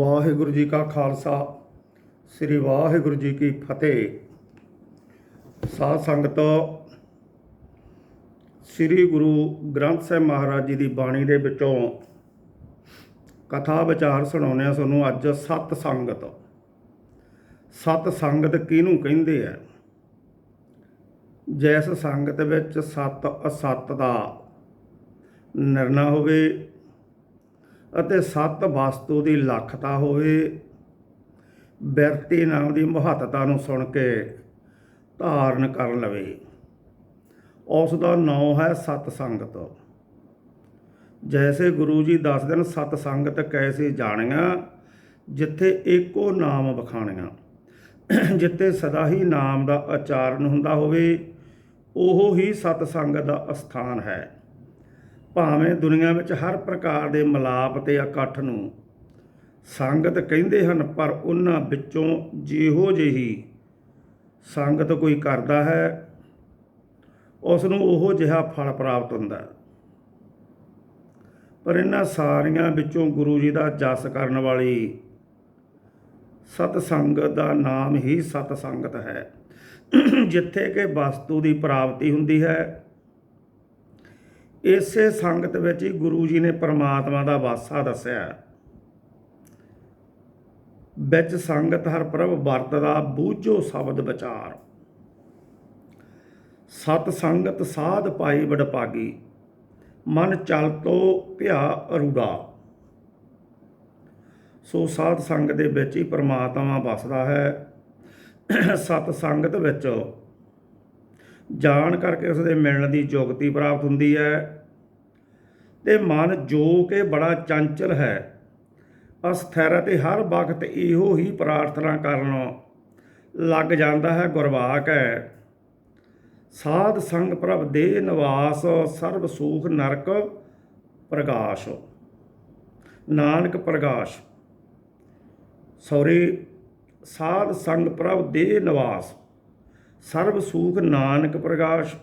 ਵਾਹਿਗੁਰੂ ਜੀ ਕਾ ਖਾਲਸਾ, ਸ੍ਰੀ ਵਾਹਿਗੁਰੂ ਜੀ ਕੀ ਫਤਿਹ। ਸਾਧ ਸੰਗਤ, ਸ੍ਰੀ ਗੁਰੂ ਗ੍ਰੰਥ ਸਾਹਿਬ ਮਹਾਰਾਜ ਜੀ ਦੀ ਬਾਣੀ ਦੇ ਵਿੱਚੋਂ ਕਥਾ ਵਿਚਾਰ ਸੁਣਾਉਂਦੇ ਆ ਤੁਹਾਨੂੰ ਅੱਜ ਸਤ ਸੰਗਤ। ਸਤ ਸੰਗਤ ਕਿਹਨੂੰ ਕਹਿੰਦੇ ਆ? ਜੈਸ ਸੰਗਤ ਵਿੱਚ ਸਤ ਅਸਤ ਦਾ ਨਿਰਣਾ ਹੋਵੇ ਅਤੇ ਸਤ ਵਸਤੂ ਦੀ ਲਖਤਾ ਹੋਵੇ। ਬਿਰਤੀ ਨਾਮ ਦੀ ਮਹੱਤਤਾ ਨੂੰ ਸੁਣ ਕੇ ਧਾਰਨ ਕਰ ਲਵੇ। ਉਸ ਦਾ ਨਾਮ ਹੈ ਸਤ ਸੰਗਤ। ਜੈਸੇ ਗੁਰੂ ਜੀ ਦੱਸਦੇ ਨੇ ਸਤ ਸੰਗਤ ਕੈਸੇ ਜਾਣੀਆਂ, ਜਿੱਥੇ ਏਕੋ ਨਾਮ ਬਖਾਣੀਆਂ ਜਿੱਥੇ ਸਦਾ ਹੀ ਨਾਮ ਦਾ ਉਚਾਰਨ ਹੁੰਦਾ ਹੋਵੇ, ਉਹ ਹੀ ਸਤ ਸੰਗਤ ਦਾ ਅਸਥਾਨ ਹੈ। ਭਾਵੇਂ ਦੁਨੀਆ ਵਿੱਚ ਹਰ ਪ੍ਰਕਾਰ ਦੇ ਮਲਾਪ ਤੇ ਇਕੱਠ ਨੂੰ ਸੰਗਤ ਕਹਿੰਦੇ ਹਨ, ਪਰ ਉਹਨਾਂ ਵਿੱਚੋਂ ਜਿਹੋ ਜਿਹੀ ਸੰਗਤ ਕੋਈ ਕਰਦਾ ਹੈ ਉਸ ਨੂੰ ਉਹੋ ਜਿਹਾ ਫਲ ਪ੍ਰਾਪਤ ਹੁੰਦਾ ਪਰ ਇਹਨਾਂ ਸਾਰੀਆਂ ਵਿੱਚੋਂ ਗੁਰੂ ਜੀ ਦਾ ਜਸ ਕਰਨ ਵਾਲੀ ਸਤ ਸੰਗਤ ਦਾ ਨਾਮ ਹੀ ਸਤ ਸੰਗਤ ਹੈ। ਜਿੱਥੇ ਕਿ ਵਸਤੂ ਦੀ ਪ੍ਰਾਪਤੀ ਹੁੰਦੀ ਹੈ ਇਸੇ ਸੰਗਤ ਵਿੱਚ ਹੀ ਗੁਰੂ ਜੀ ਨੇ ਪਰਮਾਤਮਾ ਦਾ ਵਾਸਾ ਦੱਸਿਆ ਵਿੱਚ ਸੰਗਤ ਹਰ ਪ੍ਰਭ ਵਰਤਦਾ, ਬੂਝੋ ਸ਼ਬਦ ਵਿਚਾਰ। ਸਤ ਸੰਗਤ ਸਾਧ ਪਾਈ ਵਡਪਾਗੀ ਮਨ ਚਲ ਤੋ ਭਿਆ ਅਰੂੜਾ। ਸੋ ਸਾਧ ਸੰਗਤ ਦੇ ਵਿੱਚ ਹੀ ਪਰਮਾਤਮਾ ਵਸਦਾ ਹੈ। ਸਤ ਸੰਗਤ ਵਿੱਚ ਜਾਣ ਕਰਕੇ ਉਸ ਦੇ ਮਿਲਣ ਦੀ ਯੋਗਤੀ ਪ੍ਰਾਪਤ ਹੁੰਦੀ ਹੈ। ਤੇ ਮਨ ਜੋ ਕਿ ਬੜਾ ਚੰਚਲ ਹੈ, ਅਸਥਿਰ ਤੇ ਹਰ ਵਕਤ ਇਹੋ ਹੀ ਪ੍ਰਾਰਥਨਾ ਕਰਨ ਲੱਗ ਜਾਂਦਾ ਹੈ, ਗੁਰਵਾਕ ਹੈ। ਸਾਧ ਸੰਗ ਪ੍ਰਭ ਦੇ ਨਿਵਾਸ, ਸਰਬ ਸੂਖ ਨਰਕ ਪ੍ਰਕਾਸ਼ ਨਾਨਕ ਪ੍ਰਕਾਸ਼ ਸੌਰੀ, ਸਾਧ ਸੰਗ ਪ੍ਰਭ ਦੇ ਨਿਵਾਸ। ਸਰਬ ਸੂਖ ਨਾਨਕ ਪ੍ਰਗਾਸ਼,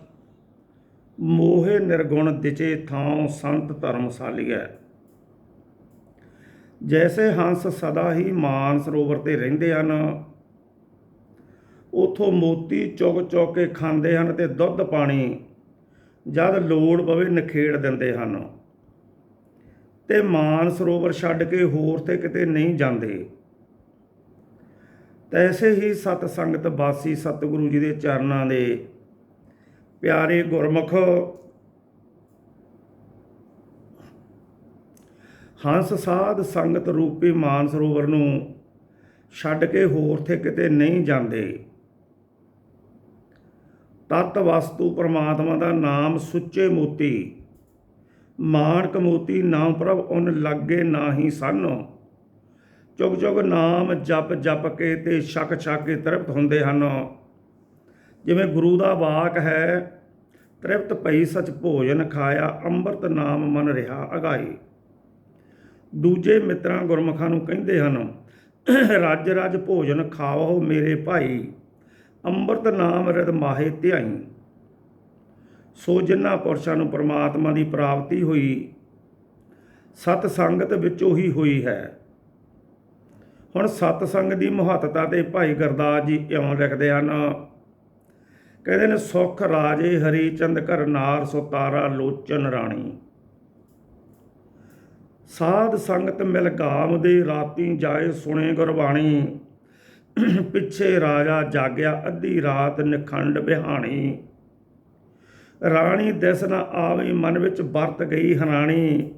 ਮੋਹਿ ਨਿਰਗੁਣ ਦਿਚੇ ਥਾਂ ਸੰਤ ਧਰਮਸਾਲੀਐ ਜੈਸੇ ਹੰਸ ਸਦਾ ਹੀ ਮਾਨ ਸਰੋਵਰ ਤੇ ਰਹਿੰਦੇ ਹਨ, ਉਥੋਂ ਮੋਤੀ ਚੁਗ ਚੁਗ ਕੇ ਖਾਂਦੇ ਹਨ ਤੇ ਦੁੱਧ ਪਾਣੀ ਜਦ ਲੋੜ ਪਵੇ ਨਖੇੜ ਦਿੰਦੇ ਹਨ। ਤੇ ਮਾਨ ਸਰੋਵਰ ਛੱਡ ਕੇ ਹੋਰ ਤੇ ਕਿਤੇ ਨਹੀਂ ਜਾਂਦੇ। ਤੈਸੇ ਹੀ ਸਤ ਸੰਗਤ ਵਾਸੀ ਸਤਿਗੁਰੂ ਜੀ ਦੇ ਚਰਨਾਂ ਦੇ ਪਿਆਰੇ ਗੁਰਮੁਖ ਹੰਸ ਸਾਧ ਸੰਗਤ ਰੂਪੀ ਮਾਨ ਸਰੋਵਰ ਨੂੰ ਛੱਡ ਕੇ ਹੋਰ ਤੇ ਕਿਤੇ ਨਹੀਂ ਜਾਂਦੇ। ਤਤ ਵਸਤੂ ਪ੍ਰਮਾਤਮਾ ਦਾ ਨਾਮ ਸੁੱਚੇ ਮੋਤੀ, ਮਾਨਕ ਮੋਤੀ ਨਾਮ ਪ੍ਰਭ ਉਨ ਲੱਗੇ ਨਾਹੀ ਸਨ। ਚੁਗ ਚੁਗ ਨਾਮ ਜਪ ਜਪ ਕੇ ਤੇ ਛਕ ਛਕ ਕੇ ਤ੍ਰਿਪਤ ਹੁੰਦੇ ਹਨ। ਜਿਵੇਂ ਗੁਰੂ ਦਾ ਵਾਕ ਹੈ, ਤ੍ਰਿਪਤ ਭਈ ਸਚ ਭੋਜਨ ਖਾਇਆ, ਅੰਮ੍ਰਿਤ ਨਾਮ ਮਨ ਰਿਹਾ ਅਗਾਈ ਦੂਜੇ ਮਿੱਤਰਾਂ ਗੁਰਮੁਖਾਂ ਨੂੰ ਕਹਿੰਦੇ ਹਨ, ਰੱਜ ਰੱਜ ਭੋਜਨ ਖਾਓ ਮੇਰੇ ਭਾਈ, ਅੰਮ੍ਰਿਤ ਨਾਮ ਰਿਦ ਮਾਹੇ ਧਿਆਈ। ਸੋ ਜਿਨ੍ਹਾਂ ਪੁਰਸ਼ਾਂ ਨੂੰ ਪ੍ਰਮਾਤਮਾ ਦੀ ਪ੍ਰਾਪਤੀ ਹੋਈ, ਸਤ ਸੰਗਤ ਵਿੱਚੋਂ ਹੀ ਹੋਈ ਹੈ। ਹੁਣ ਸਤ ਸੰਗ ਦੀ ਮਹੱਤਤਾ ਤੇ ਭਾਈ ਗੁਰਦਾਸ ਜੀ ਇਉਂ ਲਿਖਦੇ ਹਨ। ਕਹਿੰਦੇ ਨੇ, ਸੁਖ ਰਾਜੇ ਹਰੀ ਚੰਦ ਘਰ ਨਾਰ ਸੁਤਾਰਾ ਲੋਚਨ ਰਾਣੀ। ਸਾਧ ਸੰਗਤ ਮਿਲ ਗਾਮ ਦੇ ਰਾਤੀ ਜਾਏ ਸੁਣੇ ਗੁਰਬਾਣੀ। ਪਿੱਛੇ ਰਾਜਾ ਜਾਗਿਆ ਅੱਧੀ ਰਾਤ ਨਿਖੰਡ ਬਿਹਾਣੀ। ਰਾਣੀ ਦਿਸ ਨਾ ਆਵੇ ਮਨ ਵਿੱਚ ਵਰਤ ਗਈ ਹਰਾਣੀ।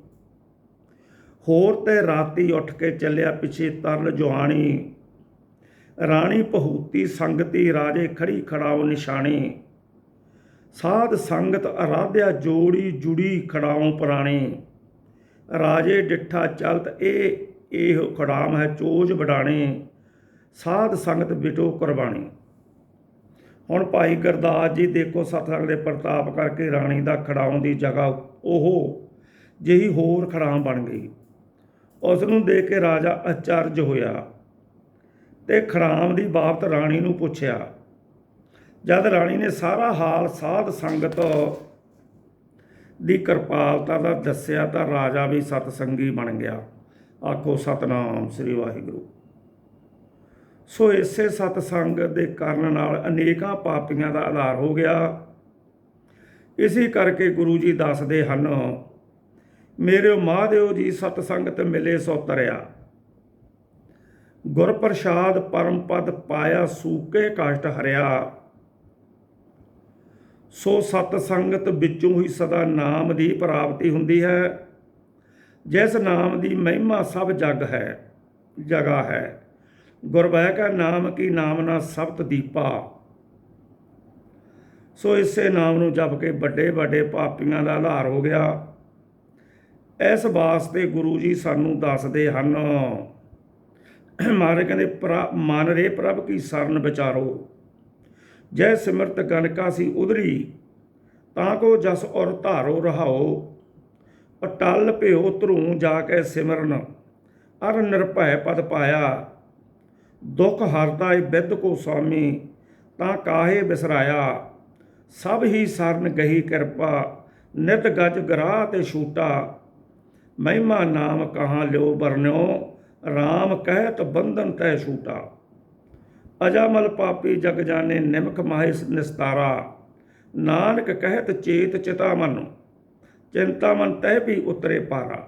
ਹੋਰ ਤੇ ਰਾਤੀ ਉੱਠ ਕੇ ਚੱਲਿਆ ਪਿੱਛੇ ਤਰਲ ਜਵਾਨੀ। ਰਾਣੀ ਪਹੂਤੀ ਸੰਗਤੀ, ਰਾਜੇ ਖੜੀ ਖੜਾਓ ਨਿਸ਼ਾਨੀ। ਸਾਧ ਸੰਗਤ ਅਰਾਧਿਆ ਜੋੜੀ ਜੁੜੀ ਖੜਾਓ ਪੁਰਾਣੀ। ਰਾਜੇ ਡਿੱਠਾ ਚਲਤ, ਇਹ ਇਹ ਖੜਾਮ ਹੈ ਚੋਜ ਵਡਾਣੇ। ਸਾਧ ਸੰਗਤ ਬਿਟੋ ਕੁਰਬਾਨੀ ਹੁਣ ਭਾਈ ਗੁਰਦਾਸ ਜੀ ਦੇਖੋ ਸਤਸੰਗ ਦੇ ਪ੍ਰਤਾਪ ਕਰਕੇ ਰਾਣੀ ਦਾ ਖੜਾਉਣ ਦੀ ਜਗ੍ਹਾ ਉਹ ਜਿਹੀ ਹੋਰ ਖੜਾਮ ਬਣ ਗਈ। ਉਸ ਨੂੰ ਦੇਖ ਕੇ ਰਾਜਾ ਅਚਰਜ ਹੋਇਆ ਤੇ ਖੜਾਮ ਦੀ ਬਾਬਤ ਰਾਣੀ ਨੂੰ ਪੁੱਛਿਆ, ਜਦ ਰਾਣੀ ਨੇ ਸਾਰਾ ਹਾਲ ਸਾਧ ਸੰਗਤ ਦੀ ਕਿਰਪਾਲਤਾ ਦਾ ਦੱਸਿਆ ਤਾਂ ਰਾਜਾ ਵੀ ਸਤਸੰਗੀ ਬਣ ਗਿਆ। ਆਖੋ, ਸਤਨਾਮ ਸ੍ਰੀ ਵਾਹਿਗੁਰੂ। ਸੋ ਇਸੇ ਸਤ ਸੰਗ ਦੇ ਕਾਰਨ ਨਾਲ ਅਨੇਕਾਂ ਪਾਪੀਆਂ ਦਾ ਆਧਾਰ ਹੋ ਗਿਆ। ਇਸੇ ਕਰਕੇ ਗੁਰੂ ਜੀ ਦੱਸਦੇ ਹਨ ਮੇਰੇ ਮਹਾਦੇਵ ਜੀ ਸਤ ਸੰਗਤ ਮਿਲੇ ਸੋ ਤਰਿਆ। ਗੁਰ ਪ੍ਰਸਾਦ ਪਰਮ ਪਦ ਪਾਇਆ ਸੂਕੇ ਕਸ਼ਟ ਹਰਿਆ। ਸੋ ਸਤ ਸੰਗਤ ਵਿੱਚੋਂ ਹੀ ਸਦਾ ਨਾਮ ਦੀ ਪ੍ਰਾਪਤੀ ਹੁੰਦੀ ਹੈ। ਜਿਸ ਨਾਮ ਦੀ ਮਹਿਮਾ ਸਭ ਜਗ ਹੈ, ਜਗਾ ਹੈ। ਗੁਰਬਹਿ ਕਾ ਨਾਮ ਕੀ ਨਾਮ ਨਾ ਸਬਤ ਦੀਪਾ। ਸੋ ਇਸੇ ਨਾਮ ਨੂੰ ਜਪ ਕੇ ਵੱਡੇ ਵੱਡੇ ਪਾਪੀਆਂ ਦਾ ਆਧਾਰ ਹੋ ਗਿਆ। ਇਸ ਵਾਸਤੇ ਗੁਰੂ ਜੀ ਸਾਨੂੰ ਦੱਸਦੇ ਹਨ। ਮਾਰੇ ਕਹਿੰਦੇ ਪ੍ਰ- ਮਨ ਰੇ ਪ੍ਰਭ ਕੀ ਸਰਨ ਵਿਚਾਰੋ। ਜੈ ਸਿਮਰਤ ਗਨਕਾ ਸੀ ਉਧਰੀ, ਤਾਂ ਕੋ ਜਸ ਔਰ ਧਾਰੋ ਰਹਾਓ। ਅਟਲ ਭਿਓ ਧਰੂ ਜਾ ਕੇ ਸਿਮਰਨ, ਅਰ ਨਿਰਭੈ ਪਦ ਪਾਇਆ। ਦੁਖ ਹਰਦਾ ਏ ਬਿਦ ਕੋ ਸੁਆਮੀ ਤਾਂ ਕਾਹੇ ਬਿਸਰਾਇਆ। ਸਭ ਹੀ ਸਰਨ ਗਹੀ ਕਿਰਪਾ, ਨਿਤ ਗਜ ਗਰਾ ਤੇ ਛੂਟਾ। ਮਹਿਮਾ ਨਾਮ ਕਹਾਂ ਲਿਓ ਬਰਨਿਓ RAM ਕਹਿਤ ਬੰਧਨ ਤੈ ਛੂਟਾ ਅਜਾਮਲ ਪਾਪੀ ਜਗ ਜਾਣੇ ਨਿਮਕ ਮਾਹਿ ਨਿਸਤਾਰਾ। ਨਾਨਕ ਕਹਿਤ ਚੇਤ ਚਿਤਾ ਮਨ, ਚਿੰਤਾ ਮਨ ਤਹਿ ਵੀ ਉਤਰੇ ਪਾਰਾ।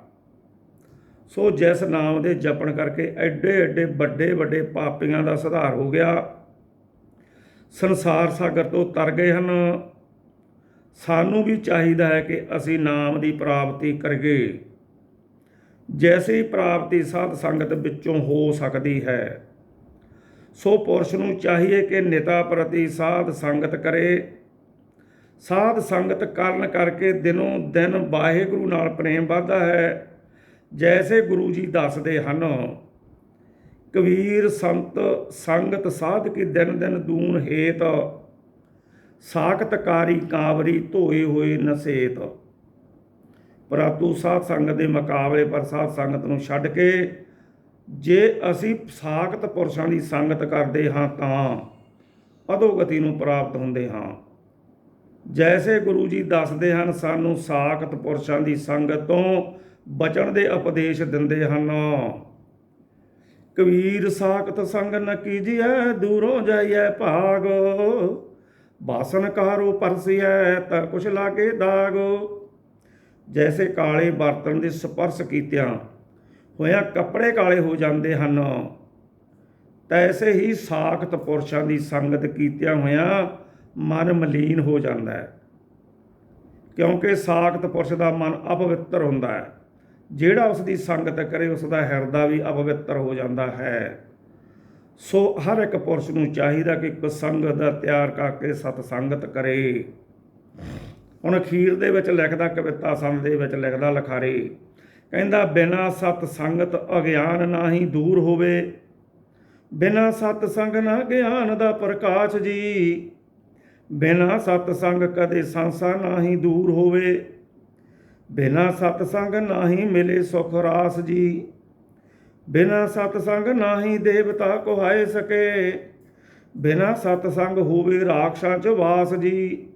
ਸੋ ਜਿਸ ਨਾਮ ਦੇ ਜਪਣ ਕਰਕੇ ਐਡੇ ਐਡੇ ਵੱਡੇ ਵੱਡੇ ਪਾਪੀਆਂ ਦਾ ਸੁਧਾਰ ਹੋ ਗਿਆ। ਸੰਸਾਰ ਸਾਗਰ ਤੋਂ ਤਰ ਗਏ ਹਨ। ਸਾਨੂੰ ਵੀ ਚਾਹੀਦਾ ਹੈ ਕਿ ਅਸੀਂ ਨਾਮ ਦੀ ਪ੍ਰਾਪਤੀ ਕਰੀਏ। ਜੈਸੀ ਪ੍ਰਾਪਤੀ ਸਾਧ ਸੰਗਤ ਵਿੱਚੋਂ ਹੋ ਸਕਦੀ ਹੈ, ਸੋ ਪੁਰਸ਼ ਨੂੰ ਚਾਹੀਏ ਕਿ ਨਿਤਾ ਪ੍ਰਤੀ ਸਾਧ ਸੰਗਤ ਕਰੇ। ਸਾਧ ਸੰਗਤ ਕਰਨ ਕਰਕੇ ਦਿਨੋਂ ਦਿਨ ਵਾਹਿਗੁਰੂ ਨਾਲ ਪ੍ਰੇਮ ਵਧਦਾ ਹੈ। ਜੈਸੇ ਗੁਰੂ ਜੀ ਦੱਸਦੇ ਹਨ, ਕਬੀਰ ਸੰਤ ਸੰਗਤ ਸਾਧ ਕੀ ਦਿਨ ਦਿਨ ਦੂਨ ਹੇਤ, ਸਾਖਤਕਾਰੀ ਕਾਵਰੀ ਧੋਏ ਹੋਏ ਨਸੇਤ ਪਰੰਤੂ ਸਾਧ ਸੰਗਤ ਦੇ ਮੁਕਾਬਲੇ ਪਰ ਸਾਧ ਸੰਗਤ ਨੂੰ ਛੱਡ ਕੇ ਜੇ ਅਸੀਂ ਸਾਖਤ ਪੁਰਸ਼ਾਂ ਦੀ ਸੰਗਤ ਕਰਦੇ ਹਾਂ ਤਾਂ ਅਧੋਗਤੀ ਨੂੰ ਪ੍ਰਾਪਤ ਹੁੰਦੇ ਹਾਂ। ਜੈਸੇ ਗੁਰੂ ਜੀ ਦੱਸਦੇ ਹਨ, ਸਾਨੂੰ ਸਾਖਤ ਪੁਰਸ਼ਾਂ ਦੀ ਸੰਗਤ ਤੋਂ ਬਚਣ ਦੇ ਉਪਦੇਸ਼ ਦਿੰਦੇ ਹਨ। ਕਬੀਰ ਸਾਖਤ ਸੰਗ ਨ ਕੀਜੀਐ ਦੂਰੋਂ ਜਾਈਐ ਭਾਗ। ਬਾਸਨ ਕਾਰੋ ਪਰਸਿਐ, ਤਾਂ ਕੁਛ ਲਾਗੇ ਦਾਗੋ। ਜੈਸੇ ਕਾਲੇ ਬਰਤਨ ਦੇ ਸਪਰਸ਼ ਕੀਤਿਆਂ, ਹੋਇਆ ਕੱਪੜੇ ਕਾਲੇ ਹੋ ਜਾਂਦੇ ਹਨ। ਤੈਸੇ ਹੀ ਸਾਖਤ ਪੁਰਸ਼ਾਂ ਦੀ ਸੰਗਤ ਕੀਤਿਆਂ ਹੋਇਆਂ ਮਨ ਮਲੀਨ ਹੋ ਜਾਂਦਾ ਹੈ। ਕਿਉਂਕਿ ਸਾਖਤ ਪੁਰਸ਼ ਦਾ ਮਨ ਅਪਵਿੱਤਰ ਹੁੰਦਾ ਹੈ। ਜਿਹੜਾ ਉਸ ਦੀ ਸੰਗਤ ਕਰੇ, ਉਸ ਦਾ ਹਿਰਦਾ ਵੀ ਅਪਵਿੱਤਰ ਹੋ ਜਾਂਦਾ ਹੈ। ਸੋ ਹਰ ਇੱਕ ਪੁਰਸ਼ ਨੂੰ ਚਾਹੀਦਾ ਕਿ ਇੱਕ ਸੰਗਤ ਦਾ ਤਿਆਰ ਕਰਕੇ ਸਤ ਸੰਗਤ ਕਰੇ। ਹੁਣ ਅਖੀਰ ਦੇ ਵਿੱਚ ਲਿਖਦਾ ਕਵਿਤਾ ਸੰਗ ਦੇ ਵਿੱਚ ਲਿਖਦਾ ਲਖਾਰੀ, ਕਹਿੰਦਾ, ਬਿਨਾ ਸਤ ਸੰਗਤ ਅਗਿਆਨ ਨਾਹੀ ਦੂਰ ਹੋਵੇ, ਬਿਨਾ ਸਤ ਸੰਗ ਨਾ ਗਿਆਨ ਦਾ ਪ੍ਰਕਾਸ਼ ਜੀ, ਬਿਨਾ ਸਤ ਸੰਗ ਕਦੇ ਸੰਸਾ ਨਾਹੀ ਦੂਰ ਹੋਵੇ, ਬਿਨਾ ਸਤ ਸੰਗ ਨਾਹੀ ਮਿਲੇ ਸੁਖ ਰਾਸ ਜੀ, ਬਿਨਾ ਸਤ ਸੰਗ ਨਾਹੀ ਦੇਵਤਾ ਕੋਹਾਏ ਸਕੇ, ਬਿਨਾ ਸਤ ਸੰਗ ਹੋਵੇ ਰਾਖਸ਼ਾਂ ਚ ਵਾਸ ਜੀ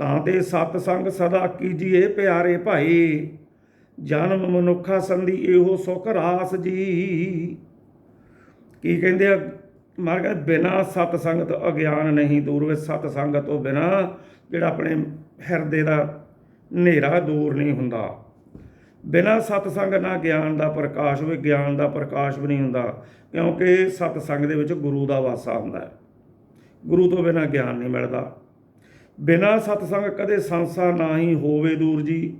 ਤਾਂ ਤੇ ਸਤ ਸੰਗ ਸਦਾ ਕੀਜੀਏ ਪਿਆਰੇ ਭਾਈ। ਜਨਮ ਮਨੁੱਖਾ ਸੰਧੀ ਇਹੋ ਸੁਖ ਰਾਸ ਜੀ। ਕੀ ਕਹਿੰਦੇ ਆ? ਮਾਰ ਕਹਿੰਦੇ ਬਿਨਾ ਸਤ ਸੰਗਤ ਅਗਿਆਨ ਨਹੀਂ ਦੂਰ ਵੇ ਸਤ ਸੰਗਤ ਤੋਂ ਬਿਨਾ ਜਿਹੜਾ ਆਪਣੇ ਹਿਰਦੇ ਦਾ ਹਨੇਰਾ ਦੂਰ ਨਹੀਂ ਹੁੰਦਾ। ਬਿਨਾ ਸਤ ਸੰਗ ਨਾ ਗਿਆਨ ਦਾ ਪ੍ਰਕਾਸ਼ ਹੋਵੇ ਗਿਆਨ ਦਾ ਪ੍ਰਕਾਸ਼ ਵੀ ਨਹੀਂ ਹੁੰਦਾ। ਕਿਉਂਕਿ ਸਤ ਸੰਗ ਦੇ ਵਿੱਚ ਗੁਰੂ ਦਾ ਵਾਸਾ ਹੁੰਦਾ ਹੈ। ਗੁਰੂ ਤੋਂ ਬਿਨਾ ਗਿਆਨ ਨਹੀਂ ਮਿਲਦਾ। ਬਿਨਾ ਸਤਸੰਗ ਕਦੇ ਸੰਸਾ ਨਾ ਹੀ ਹੋਵੇ ਦੂਰ ਜੀ।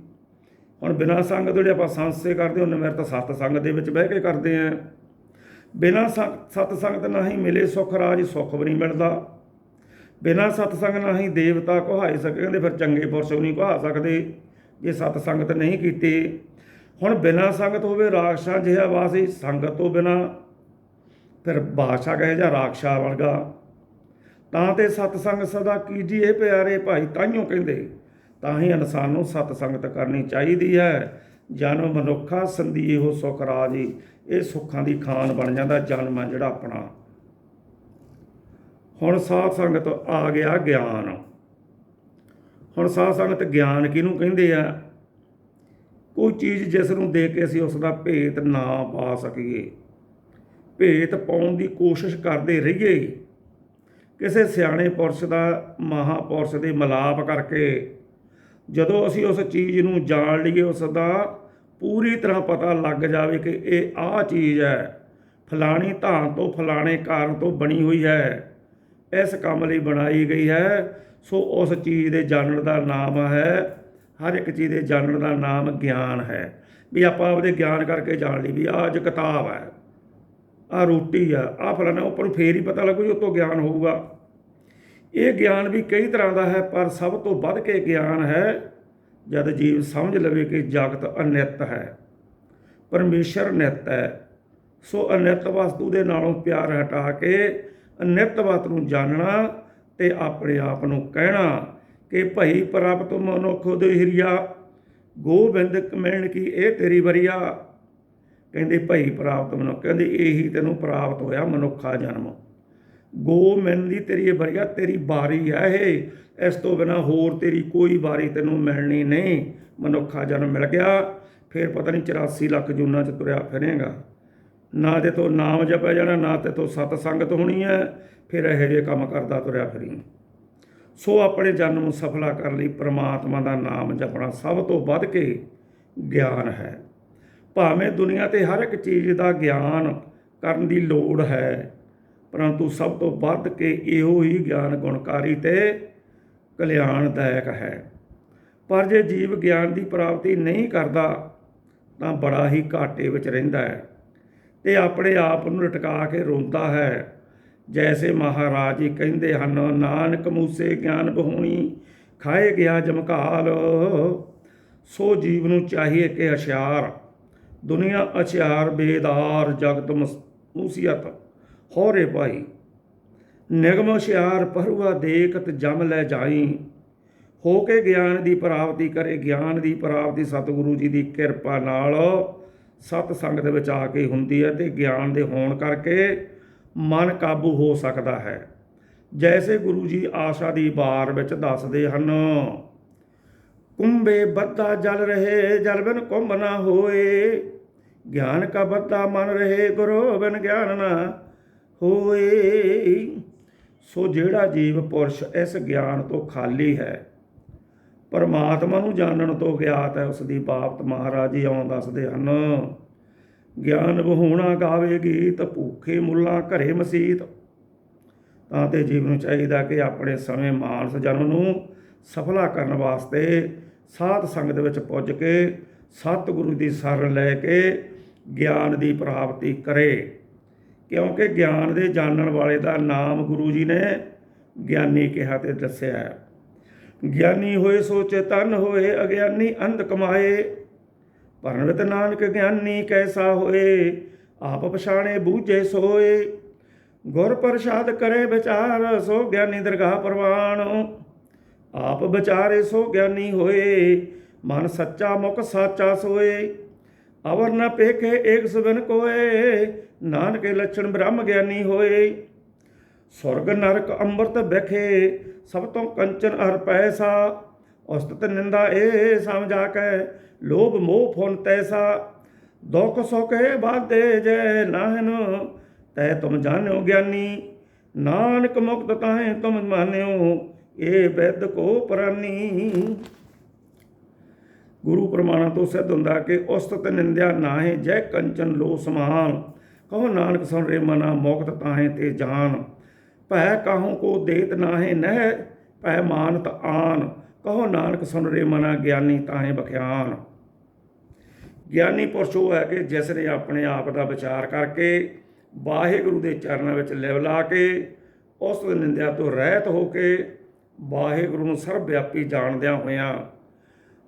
ਹੁਣ ਬਿਨਾ ਸੰਗ ਜਿਹੜੇ ਆਪਾਂ ਸੰਸੇ ਕਰਦੇ ਹਾਂ ਮੇਰੇ ਤਾਂ ਸਤਸੰਗ ਦੇ ਵਿੱਚ ਬਹਿ ਕੇ ਕਰਦੇ ਆਂ ਬਿਨਾ ਸਤ ਸੰਗਤ ਨਹੀਂ ਮਿਲੇ ਸੁਖ ਰਾਜ, ਸੁਖ ਵੀ ਨਹੀਂ ਮਿਲਦਾ। ਬਿਨਾ ਸਤਸੰਗ ਸੰਗ ਨਹੀਂ ਦੇਵਤਾ ਕਹਾਈ ਸਕੇ, ਕਹਿੰਦੇ ਫਿਰ ਚੰਗੇ ਪੁਰਸ਼ ਵੀ ਨਹੀਂ ਕਹਾ ਸਕਦੇ, ਜੇ ਸਤ ਸੰਗਤ ਨਹੀਂ ਕੀਤੀ। ਹੁਣ ਬਿਨਾ ਸੰਗਤ ਹੋਵੇ ਰਾਖਸ਼ਾ ਜਿਹਾ ਵਾਸੀ, ਸੰਗਤ ਤੋਂ ਬਿਨਾ, ਫਿਰ ਬਾਦਸ਼ਾਹ ਕਹੇ ਜਾਂ ਰਾਖਸ਼ਾ ਵਰਗਾ। ਤਾਂ ਤੇ ਸਤ ਸੰਗ ਸਦਾ ਕੀਜੀਏ ਪਿਆਰੇ ਭਾਈ ਤਾਈਓ ਕਹਿੰਦੇ ਤਾਂ ਹੀ ਇਨਸਾਨ ਨੂੰ ਸਤਸੰਗਤ ਕਰਨੀ ਚਾਹੀਦੀ ਹੈ। ਜਨਮ ਮਨੁੱਖਾ ਸੰਦੀ ਇਹੋ ਸੁਖ ਰਾਜੀ ਇਹ ਸੁੱਖਾਂ ਦੀ ਖਾਨ ਬਣ ਜਾਂਦਾ ਜਨਮ ਆ ਜਿਹੜਾ ਆਪਣਾ। ਹੁਣ ਸਾਧ ਸੰਗਤ ਆ ਗਿਆ ਗਿਆਨ। ਹੁਣ ਸਾਧ ਸੰਗਤ ਗਿਆਨ ਕਿਹਨੂੰ ਕਹਿੰਦੇ ਆ? ਕੋਈ ਚੀਜ਼ ਜਿਸ ਨੂੰ ਦੇਖ ਕੇ ਅਸੀਂ ਉਸ ਦਾ ਭੇਤ ਨਾ ਪਾ ਸਕੀਏ। ਭੇਤ ਪਾਉਣ ਦੀ ਕੋਸ਼ਿਸ਼ ਕਰਦੇ ਰਹੀਏ। ਕਿਸੇ ਸਿਆਣੇ ਪੁਰਸ਼ ਦਾ ਮਹਾਪੁਰਸ਼ ਦੇ ਮਿਲਾਪ ਕਰਕੇ ਜਦੋਂ ਅਸੀਂ ਉਸ ਚੀਜ਼ ਨੂੰ ਜਾਣ ਲਈਏ, ਉਸ ਦਾ ਪੂਰੀ ਤਰ੍ਹਾਂ ਪਤਾ ਲੱਗ ਜਾਵੇ ਕਿ ਇਹ ਆਹ ਚੀਜ਼ ਹੈ। ਫਲਾਣੀ ਧਾਨ ਤੋਂ ਫਲਾਣੇ ਕਾਰਨ ਤੋਂ ਬਣੀ ਹੋਈ ਹੈ। ਇਸ ਕੰਮ ਲਈ ਬਣਾਈ ਗਈ ਹੈ। ਸੋ ਉਸ ਚੀਜ਼ ਦੇ ਜਾਣਨ ਦਾ ਨਾਮ ਹੈ, ਹਰ ਇੱਕ ਚੀਜ਼ ਦੇ ਜਾਣਨ ਦਾ ਨਾਮ ਗਿਆਨ ਹੈ। ਵੀ ਆਪਾਂ ਆਪਦੇ ਗਿਆਨ ਕਰਕੇ ਜਾਣ ਲਈ ਵੀ ਆਹ ਅੱਜ ਕਿਤਾਬ ਹੈ। ਆ ਰੋਟੀ ਆ ਆ ਫਲਾਣਾ, ਉੱਪਰ ਨੂੰ ਫੇਰ ਹੀ ਪਤਾ ਲੱਗੂ ਜੀ ਉਤੋਂ ਗਿਆਨ ਹੋਊਗਾ। ਇਹ ਗਿਆਨ ਵੀ ਕਈ ਤਰ੍ਹਾਂ ਦਾ ਹੈ, ਪਰ ਸਭ ਤੋਂ ਵੱਧ ਕੇ ਗਿਆਨ ਹੈ, ਜਦ ਜੀਵ ਸਮਝ ਲਵੇ ਕਿ ਜਗਤ ਅਨਿਤ ਹੈ, ਪਰਮੇਸ਼ਰ ਨਿਤ ਹੈ, ਸੋ ਅਨਿਤ ਵਸਤੂ ਦੇ ਨਾਲੋਂ ਪਿਆਰ ਹਟਾ ਕੇ ਅਨਿਤ ਵਸਤ ਨੂੰ ਜਾਣਨਾ ਤੇ ਆਪਣੇ ਆਪ ਨੂੰ ਕਹਿਣਾ ਕਿ ਭਈ ਪ੍ਰਾਪਤ ਮਨੁੱਖ ਦੇ ਹਿਰਿਆ, ਗੋਬਿੰਦ ਕਮੈਣ ਕੀ ਇਹ ਤੇਰੀ ਵਰੀਆ। ਕਹਿੰਦੇ ਭਈ ਪ੍ਰਾਪਤ ਮਨੁੱਖ, ਕਹਿੰਦੇ ਇਹੀ ਤੈਨੂੰ ਪ੍ਰਾਪਤ ਹੋਇਆ ਮਨੁੱਖਾ ਜਨਮ। ਗੋ ਮੈਨੂੰ ਦੀ ਤੇਰੀ ਇਹ ਵਰੀਆ ਤੇਰੀ ਬਾਰੀ ਹੈ ਇਹ। ਇਸ ਤੋਂ ਬਿਨਾ ਹੋਰ ਤੇਰੀ ਕੋਈ ਬਾਰੀ ਤੈਨੂੰ ਮਿਲਣੀ ਨਹੀਂ। ਮਨੁੱਖਾ ਜਨਮ ਮਿਲ ਗਿਆ, ਫਿਰ ਪਤਾ ਨਹੀਂ 84 ਲੱਖ ਜੂਨਾਂ ਚ ਤੁਰਿਆ ਫਿਰੇਗਾ। ਨਾ ਤੇ ਤੋਂ ਨਾਮ ਜਪਿਆ ਜਾਣਾ, ਨਾ ਤੇ ਤੋਂ ਸਤ ਸੰਗਤ ਹੋਣੀ ਹੈ, ਫਿਰ ਇਹੋ ਜਿਹੇ ਕੰਮ ਕਰਦਾ ਤੁਰਿਆ ਫਿਰੀ। ਸੋ ਆਪਣੇ ਜਨਮ ਨੂੰ ਸਫਲਾ ਕਰਨ ਲਈ ਪ੍ਰਮਾਤਮਾ ਦਾ ਨਾਮ ਜਪਣਾ ਸਭ ਤੋਂ ਵੱਧ ਕੇ ਗਿਆਨ ਹੈ। ਭਾਵੇਂ ਦੁਨੀਆ ਤੇ ਹਰ ਇੱਕ ਚੀਜ਼ ਦਾ ਗਿਆਨ ਕਰਨ ਦੀ ਲੋੜ ਹੈ, ਪਰੰਤੂ ਸਭ ਤੋਂ ਵੱਧ ਕੇ ਇਹੋ ਹੀ ਗਿਆਨ ਗੁਣਕਾਰੀ ਤੇ ਕਲਿਆਣਦਾਇਕ ਹੈ। ਪਰ ਜੇ ਜੀਵ ਗਿਆਨ ਦੀ ਪ੍ਰਾਪਤੀ ਨਹੀਂ ਕਰਦਾ, ਤਾਂ ਬੜਾ ਹੀ ਘਾਟੇ ਵਿੱਚ ਰਹਿੰਦਾ ਹੈ ਤੇ ਆਪਣੇ ਆਪ ਨੂੰ ਲਟਕਾ ਕੇ ਰੋਂਦਾ ਹੈ। ਜੈਸੇ ਮਹਾਰਾਜ ਜੀ ਕਹਿੰਦੇ ਹਨ, ਨਾਨਕ ਮੂਸੇ ਗਿਆਨ ਬਹੂਣੀ ਖਾਏ ਗਿਆ ਜਮਕਾਲ, ਸੋ ਜੀਵ ਨੂੰ ਚਾਹੀਏ ਕਿ ਹੁਸ਼ਿਆਰ ਦੁਨੀਆ ਅਚਿਆਰ, ਬੇਦਾਰ ਜਗਤ ਮੂਸੀਅਤ ਹੋਰੇ ਭਾਈ, ਨਿਗਮ ਹੁਸ਼ਿਆਰ ਪਰੂਆ ਦੇਖਤ ਜਮ ਲੈ ਜਾਈ। ਹੋ ਕੇ ਗਿਆਨ ਦੀ ਪ੍ਰਾਪਤੀ ਕਰੇ, ਗਿਆਨ ਦੀ ਪ੍ਰਾਪਤੀ ਸਤਿਗੁਰੂ ਜੀ ਦੀ ਕਿਰਪਾ ਨਾਲ ਸਤ ਸੰਗਤ ਵਿੱਚ ਆ ਕੇ ਹੁੰਦੀ ਹੈ ਤੇ ਗਿਆਨ ਦੇ ਹੋਣ ਕਰਕੇ ਮਨ ਕਾਬੂ ਹੋ ਸਕਦਾ ਹੈ। ਜੈਸੇ ਗੁਰੂ ਜੀ ਆਸ਼ਾ ਦੀ ਬਾਰ ਵਿੱਚ ਦੱਸਦੇ ਹਨ ਕੁੰਭੇ ਬੱਦਾ ਜਲ ਰਹੇ, ਜਲ ਬਿਨ ਕੁੰਭ ਨਾ ਹੋਏ। ਗਿਆਨ ਕਾ ਬੱਦਾ ਮਨ ਰਹੇ, ਗੁਰੂ ਬਿਨ ਗਿਆਨ ਨਾ ਹੋਏ। ਸੋ ਜਿਹੜਾ ਜੀਵ ਪੁਰਸ਼ ਇਸ ਗਿਆਨ ਤੋਂ ਖਾਲੀ ਹੈ, ਪਰਮਾਤਮਾ ਨੂੰ ਜਾਣਨ ਤੋਂ ਗਿਆਤ ਹੈ ਉਸ ਦੀ ਬਾਪਤ ਮਹਾਰਾਜ ਜੀ ਆਉਂ ਦੱਸਦੇ ਹਨ। ਗਿਆਨ ਬਹੁਣਾ ਗਾਵੇ ਗੀਤ, ਭੂਖੇ ਮੁੱਲਾ ਘਰੇ ਮਸੀਤ। ਤਾਂ ਤੇ ਜੀਵ ਨੂੰ ਚਾਹੀਦਾ ਕਿ ਆਪਣੇ ਸਮੇਂ ਮਾਨਸ ਜਨਮ ਨੂੰ ਸਫਲਾ ਕਰਨ ਵਾਸਤੇ ਸਾਧ ਸੰਗਤ ਵਿੱਚ ਪੁੱਜ ਕੇ ਸਤਿਗੁਰੂ ਦੀ ਸ਼ਰਨ ਲੈ ਕੇ ਗਿਆਨ ਦੀ ਪ੍ਰਾਪਤੀ ਕਰੇ। ਕਿਉਂਕਿ ਗਿਆਨ ਦੇ ਜਾਣਨ ਵਾਲੇ ਦਾ ਨਾਮ ਗੁਰੂ ਜੀ ਨੇ ਗਿਆਨੀ ਕਿਹਾ ਤੇ ਦੱਸਿਆ ਹੈ। ਗਿਆਨੀ ਹੋਏ ਸੋ ਚੇਤਨ ਹੋਏ, ਅਗਿਆਨੀ ਅੰਧ ਕਮਾਏ। ਪਰਨਵਿਤ ਨਾਨਕ ਗਿਆਨੀ ਕੈਸਾ ਹੋਏ, ਆਪ ਪਛਾਣੇ ਬੂਝੇ ਸੋਏ। ਗੁਰ ਪ੍ਰਸਾਦ ਕਰੇ ਵਿਚਾਰ, ਸੋ ਗਿਆਨੀ ਦਰਗਾਹ ਪ੍ਰਵਾਨ। ਆਪ ਵਿਚਾਰੇ ਸੋ ਗਿਆਨੀ ਹੋਏ, ਮਨ ਸੱਚਾ ਮੁਖ ਸਾਚਾ ਸੋਏ। ਅਵਰ ਨ ਪੇਖੇ ਏਕ ਸਬਨ ਕੋਏ, ਨਾਨਕੇ ਲੱਛਣ ਬ੍ਰਹਮ ਗਿਆਨੀ ਹੋਏ। ਸੁਰਗ ਨਰਕ ਅੰਮ੍ਰਿਤ ਬਖੇ ਸਭ ਤੋਂ ਕੰਚਨ ਅਰ ਪੈਸਾ। ਉਸਤਤ ਨਿੰਦਾ ਇਹ ਸਮਝਾ ਕੇ, ਲੋਭ ਮੋਹ ਫੁਨ ਤੈਸਾ। ਦੁਖ ਸੁਖੇ ਬਾਦੇ ਜੈ ਨਾਹਨ, ਤੈ ਤੁਮ ਜਾਣਿਓ ਗਿਆਨੀ। ਨਾਨਕ ਮੁਕਤ ਤਾਹੇ ਤੁਮ ਮਾਨਿਓ। ਇਹ ਬਿਦ ਕੋ ਪ੍ਰਾਨੀ। ਗੁਰੂ ਪ੍ਰਮਾਣਾ ਤੋਂ ਸਿੱਧ ਹੁੰਦਾ ਕਿ ਉਸਤਤ ਨਿੰਦਿਆ ਨਾਹੇ, ਜੈ ਕੰਚਨ ਲੋ ਸਮਾਨ। ਕਹੋ ਨਾਨਕ ਸੁਣ ਰੇ ਮਨਾ, ਮੁਕਤ ਤਾਹੇ ਤੇ ਜਾਨ। ਭੈ ਕਾਹੂ ਕੋ ਦੇਤ ਨਾਹੇ ਨਹਿ, ਭੈ ਮਾਨਤ ਆਨ। ਕਹੋ ਨਾਨਕ ਸੁਣ ਰੇ ਮਨਾ, ਗਿਆਨੀ ਤਾਹੇ ਬਖਿਆਨ। ਗਿਆਨੀ ਪੁਰਸ਼ ਉਹ ਹੈ ਕਿ ਜਿਸ ਨੇ ਆਪਣੇ ਆਪ ਦਾ ਵਿਚਾਰ ਕਰਕੇ ਵਾਹਿਗੁਰੂ ਦੇ ਚਰਨਾਂ ਵਿੱਚ ਲਿਵ ਲਾ ਕੇ ਉਸ ਦੀ ਨਿੰਦਿਆ ਤੋਂ ਰਹਿਤ ਹੋ ਕੇ ਵਾਹਿਗੁਰੂ ਨੂੰ ਸਰਬ ਵਿਆਪੀ ਜਾਣਦਿਆਂ ਹੋਇਆਂ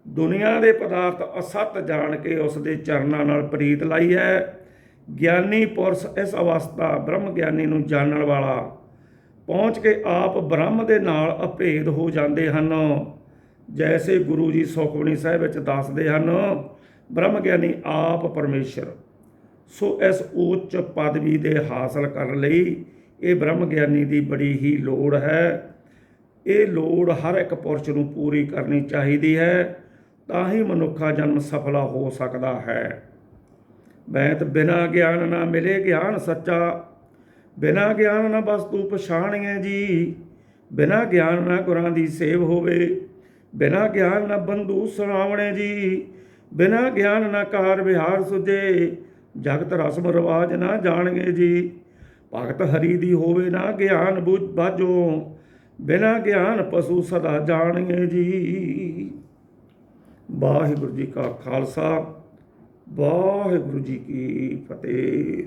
ਦੁਨੀਆ ਦੇ ਪਦਾਰਥ ਅਸਤ ਜਾਣ ਕੇ ਉਸ ਦੇ ਚਰਨਾਂ ਨਾਲ ਪ੍ਰੀਤ ਲਾਈ ਹੈ। ਗਿਆਨੀ ਪੁਰਸ਼ ਇਸ ਅਵਸਥਾ ਬ੍ਰਹਮ ਗਿਆਨੀ ਨੂੰ ਜਾਣਨ ਵਾਲਾ ਪਹੁੰਚ ਕੇ ਆਪ ਬ੍ਰਹਮ ਦੇ ਨਾਲ ਅਭੇਦ ਹੋ ਜਾਂਦੇ ਹਨ। ਜੈਸੇ ਗੁਰੂ ਜੀ ਸੁਖਮਨੀ ਸਾਹਿਬ ਵਿੱਚ ਦੱਸਦੇ ਹਨ, ਬ੍ਰਹਮ ਗਿਆਨੀ ਆਪ ਪਰਮੇਸ਼ਰ, ਸੋ ਇਸ ਉੱਚ ਪਦਵੀ ਦੇ ਹਾਸਲ ਕਰਨ ਲਈ ਇਹ ਬ੍ਰਹਮ ਗਿਆਨੀ ਦੀ ਬੜੀ ਹੀ ਲੋੜ ਹੈ। ਇਹ ਲੋੜ ਹਰ ਇੱਕ ਪੁਰਸ਼ ਨੂੰ ਪੂਰੀ ਕਰਨੀ ਚਾਹੀਦੀ ਹੈ, ਤਾਂ ਹੀ ਮਨੁੱਖਾ ਜਨਮ ਸਫਲਾ ਹੋ ਸਕਦਾ ਹੈ। ਬੈਤ ਬਿਨਾ ਗਿਆਨ ਨਾ ਮਿਲੇ ਗਿਆਨ ਸੱਚਾ, ਬਿਨਾ ਗਿਆਨ ਨਾ ਵਸਤੂ ਪਛਾਣੀਏ ਜੀ, ਬਿਨਾ ਗਿਆਨ ਨਾ ਗੁਰਾਂ ਦੀ ਸੇਵ ਹੋਵੇ, ਬਿਨਾ ਗਿਆਨ ਨਾ ਬੰਧੂ ਸੁਣਾਵਣੇ ਜੀ, ਬਿਨਾ ਗਿਆਨ ਨਾ ਕਾਰ ਵਿਹਾਰ ਸੁਝੇ, ਜਗਤ ਰਸਮ ਰਿਵਾਜ ਨਾ ਜਾਣਗੇ ਜੀ, ਭਗਤ ਹਰੀ ਦੀ ਹੋਵੇ ਨਾ ਗਿਆਨ ਬੁੱਝ ਬਾਝੋ ਬਿਨਾ ਗਿਆਨ ਪਸ਼ੂ ਸਦਾ ਜਾਣਗੇ ਜੀ। ਵਾਹਿਗੁਰੂ ਜੀ ਕਾ ਖਾਲਸਾ ਵਾਹਿਗੁਰੂ ਜੀ ਕੀ ਫਤਿਹ।